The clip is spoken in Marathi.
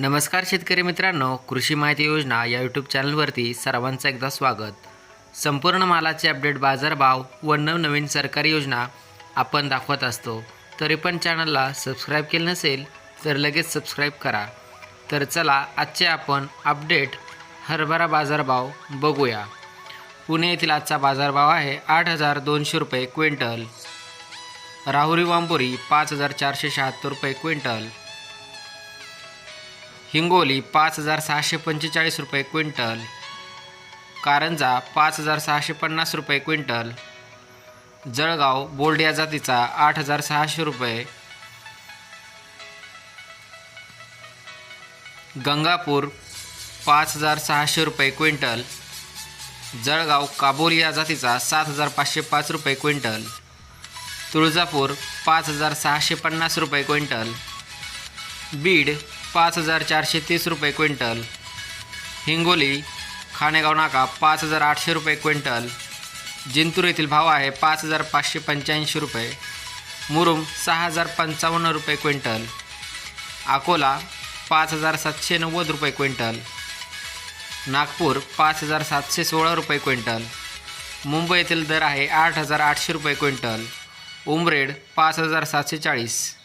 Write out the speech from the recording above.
नमस्कार शेतकरी मित्रांनो कृषी माहिती योजना या यूट्यूब चॅनलवरती सर्वांचं एकदा स्वागत. संपूर्ण मालाचे अपडेट बाजारभाव व नवनवीन सरकारी योजना आपण दाखवत असतो. तरी पण चॅनलला सबस्क्राईब केलं नसेल तर लगेच सबस्क्राईब करा. तर चला आजचे आपण अपडेट हरभरा बाजारभाव बघूया. पुणे येथील आजचा बाजारभाव आहे आठ हजार दोनशे रुपये क्विंटल. राहुरी वांबोरी पाच हजार चारशे शहात्तर रुपये क्विंटल. हिंगोली पाच हजार सहाशे पंचेचाळीस रुपये क्विंटल. कारंजा पाच हजार सहाशे पन्नास रुपये क्विंटल. जळगाव बोल्ड या जातीचा आठ हजार सहाशे रुपये. गंगापूर पाच हजार सहाशे रुपये क्विंटल. जळगाव काबोली या जातीचा सात हजार पाचशे पाच रुपये क्विंटल. तुळजापूर पाच हजार सहाशे पन्नास रुपये क्विंटल. बीड पाच हजार चारशे तीस रुपये क्विंटल. हिंगोली खाणेगाव नाका पाच हजार आठशे रुपये क्विंटल. जिंतूर येथील भाव आहे पाच हजार पाचशे पंच्याऐंशी रुपये. मुरुम सहा हजार पंचावन्न रुपये क्विंटल. अकोला पाच हजार सातशे नव्वद रुपये क्विंटल. नागपूर पाच हजार सातशे सोळा रुपये क्विंटल. मुंबई येथील दर आहे आठ हजार आठशे रुपये क्विंटल. उमरेड पाच हजार सातशे चाळीस.